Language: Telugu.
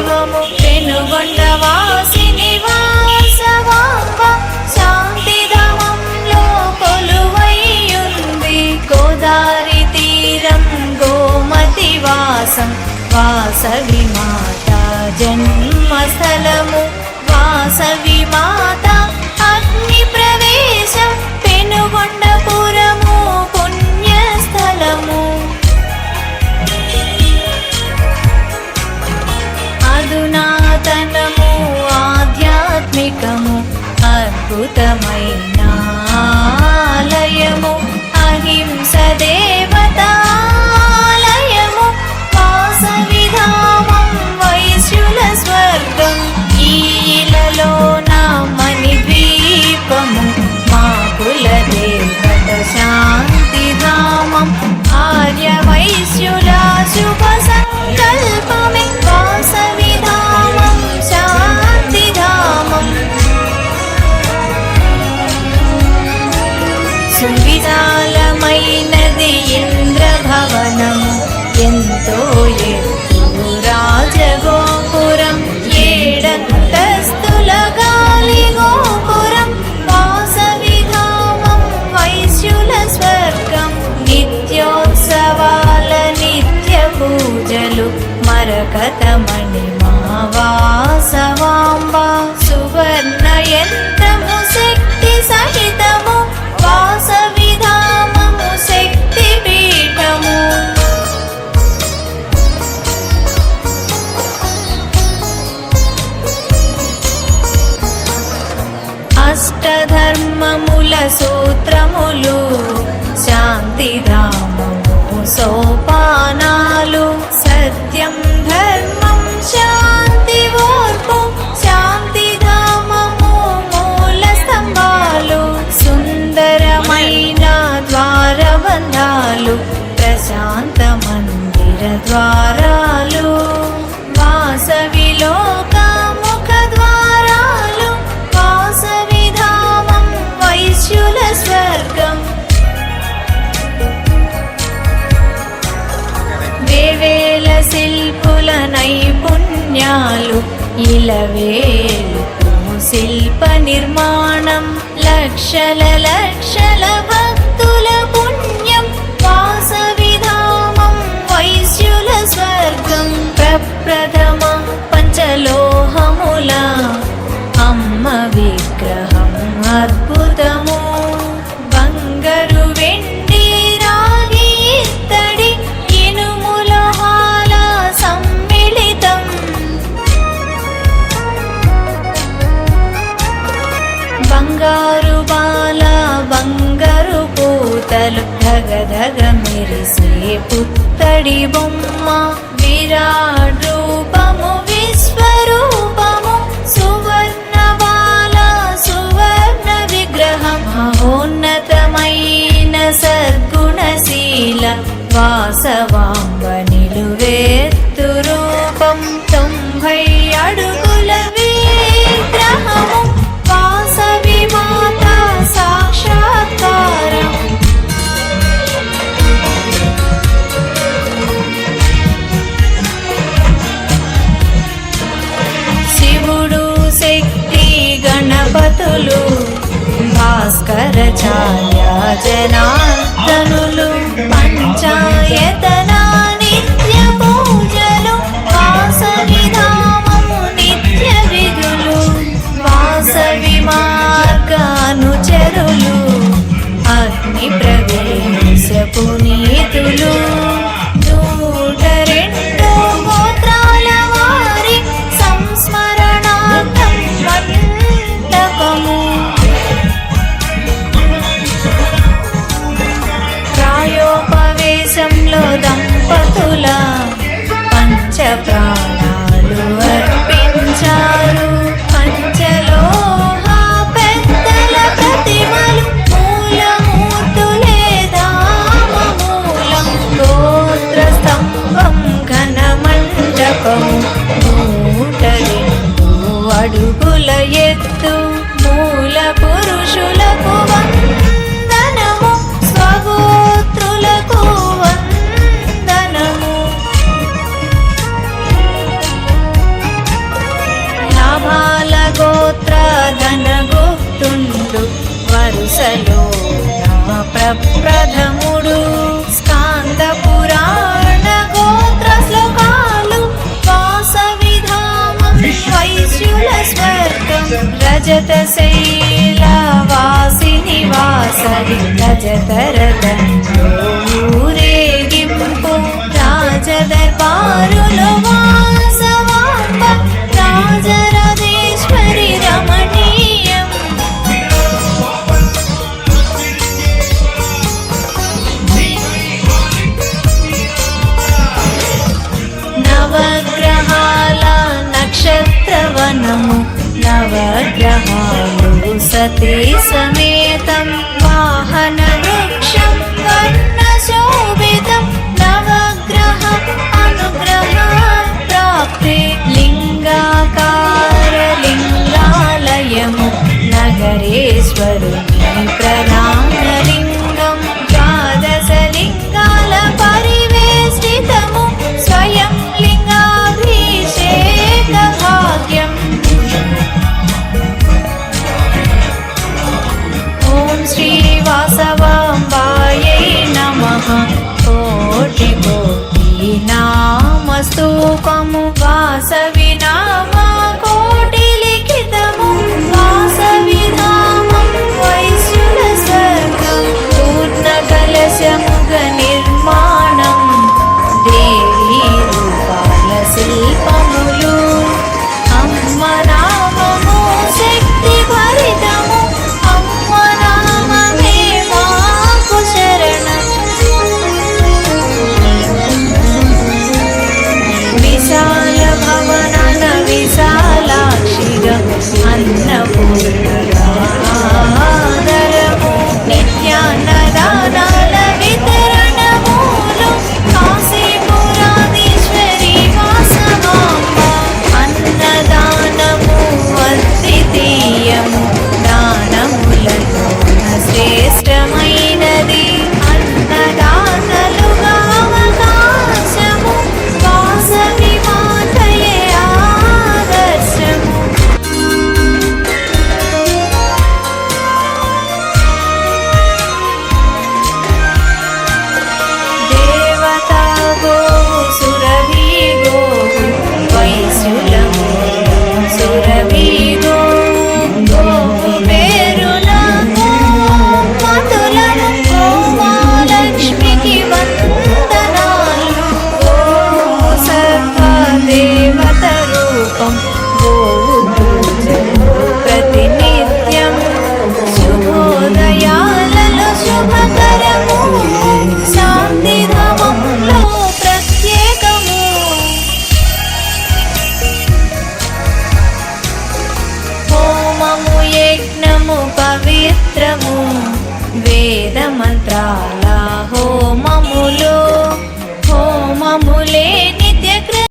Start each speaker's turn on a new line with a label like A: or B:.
A: శివము వెనుగొండ నివాసవా వాసవాంబ శాంతిధామంలో కొలువైయుంది గోదారి తీరం గోమతి వాసం వాసవి మాత జన్మస్థలము వాసవి మాత. అద్భుతమైన రామము సోపానాలు సత్యం ధర్మం శాంతి ఓర్పు శాంతి ధామము మూల స్తంభాలు సుందరమైన ద్వారబంధాలు ప్రశాంత మందిర ద్వారా శిల్పుల నైపుణ్యాలు ఇలవేలు శిల్ప నిర్మాణం లక్షల లక్షల రెండు పూతలు ధగధగ మెరిసే పుత్తడి బొమ్మ విరాట్ రూపము వీరులు నూట రెండు గోత్రాల వారి సంస్మరణార్థం దంపతుల పంచ ప్రాణాలు రాజభరత ఊరేగింపు రాజదర్బారులో వాసవాంబ రాజరాజేశ్వరి రమణీయం. నవగ్రహాల నక్షత్రవనము. నవగ్రహాలు సతీ సమే నగరేశ్వరుని ప్రధానలింగం